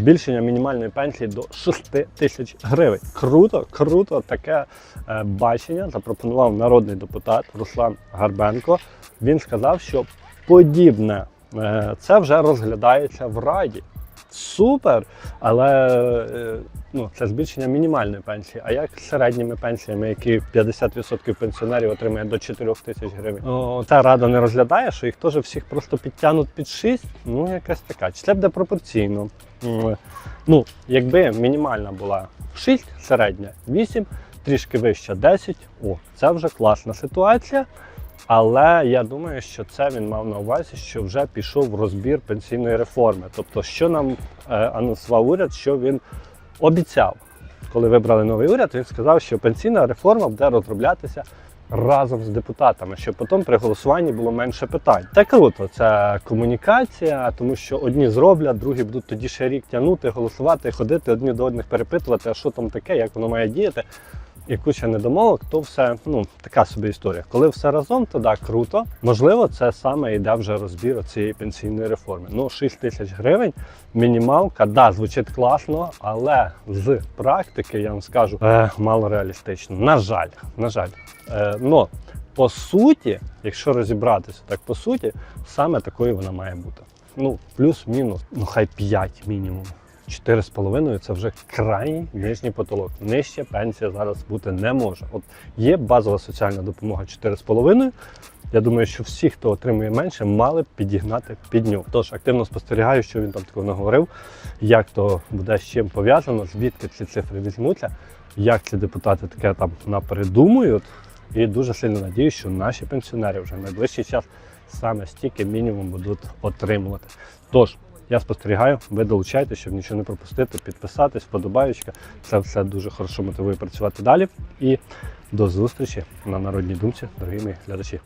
збільшення мінімальної пенсії до 6 тисяч гривень. Круто, круто, таке е, бачення запропонував народний депутат Руслан Гарбенко. Він сказав, що подібне е, це вже розглядається в Раді. Супер! Але е, ну, це збільшення мінімальної пенсії. А як з середніми пенсіями, які 50% пенсіонерів отримує до 4 тисяч гривень? О, та рада не розглядає, що їх теж всіх просто підтягнуть під 6. Ну, якась така. Чи це буде пропорційно? Ну, якби мінімальна була 6, середня 8, трішки вища 10. О, це вже класна ситуація. Але я думаю, що це він мав на увазі, що вже пішов розбір пенсійної реформи. Тобто, що нам е, анонсував уряд, що він обіцяв, коли вибрали новий уряд, він сказав, що пенсійна реформа буде розроблятися разом з депутатами, щоб потім при голосуванні було менше питань. Це круто, це комунікація, тому що одні зроблять, другі будуть тоді ще рік тягнути, голосувати, ходити одні до одних перепитувати, а що там таке, як воно має діяти. І куча недомовок, то все ну така собі історія. Коли все разом, то да, круто. Можливо, це саме йде вже розбір цієї пенсійної реформи. Ну, 6 тисяч гривень, мінімалка, да, звучить класно, але з практики я вам скажу е, мало реалістично. На жаль, на жаль. Е, но по суті, якщо розібратися так по суті, саме такою вона має бути. Ну, плюс-мінус, ну хай 5 мінімум. 4,5 це вже крайній нижній потолок. Нижче пенсія зараз бути не може. От є базова соціальна допомога 4,5. Я думаю, що всі, хто отримує менше, мали б підігнати під нього. Тож активно спостерігаю, що він там такого наговорив, як то буде з чим пов'язано, звідки ці цифри візьмуться, як ці депутати таке там напередумують. І дуже сильно надіюсь, що наші пенсіонери вже в найближчий час саме стільки мінімум будуть отримувати. Тож, я спостерігаю, ви долучайтесь, щоб нічого не пропустити, підписатись, вподобаючка. Це все дуже хорошо мотивує працювати далі. І до зустрічі на народній думці, дорогі мої глядачі.